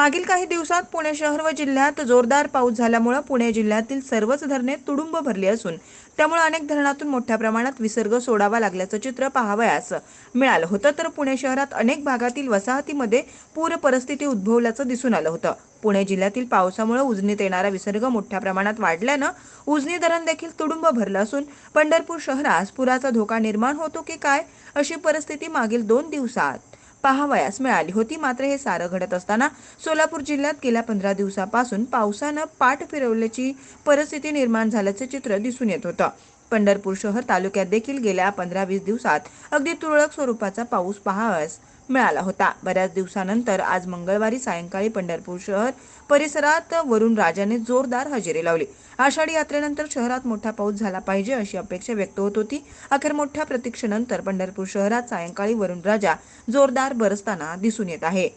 मागील काही दिवसात पुणे शहर व जिल्ह्यात जोरदार पाऊस झाल्यामुळे पुणे जिल्ह्यातील सर्वच धरणे तुडुंब भरली असून त्यामुळे अनेक धरणातून मोठ्या प्रमाणात विसर्ग सोडावा लागल्याचं चित्र पाहावयास मिळालं होतं. तर पुणे शहरात अनेक भागातील वसाहतीमध्ये पूर परिस्थिती उद्भवल्याचं दिसून आलं होतं. पुणे जिल्ह्यातील पावसामुळे उजनीत येणारा विसर्ग मोठ्या प्रमाणात वाढल्यानं उजनी धरण देखील तुडुंब भरलं असून पंढरपूर शहरास पुराचा धोका निर्माण होतो की काय अशी परिस्थिती मागील दोन दिवसात पाहावयास मिळाली होती. मात्र हे सारं घडत असताना सोलापूर जिल्ह्यात गेल्या पंधरा दिवसापासून पावसानं पाठ फिरवल्याची परिस्थिती निर्माण झाल्याचं चित्र दिसून येत होतं. पंढरपूर शहर तालुक्यात देखील गेल्या पंधरा वीस दिवसात अगदी तुरळक स्वरूपाचा पाऊस पहावास मिळाला होता. बऱ्याच दिवसानंतर आज मंगळवारी सायंकाळी पंढरपूर शहर परिसरात वरुण राजाने जोरदार हजेरी लावली. आषाढी यात्रेनंतर शहरात मोठा पाऊस झाला पाहिजे अशी अपेक्षा व्यक्त होत होती. अखेर मोठ्या प्रतीक्षेनंतर पंढरपूर शहरात सायंकाळी वरुण राजा जोरदार बरसताना दिसून येत आहे.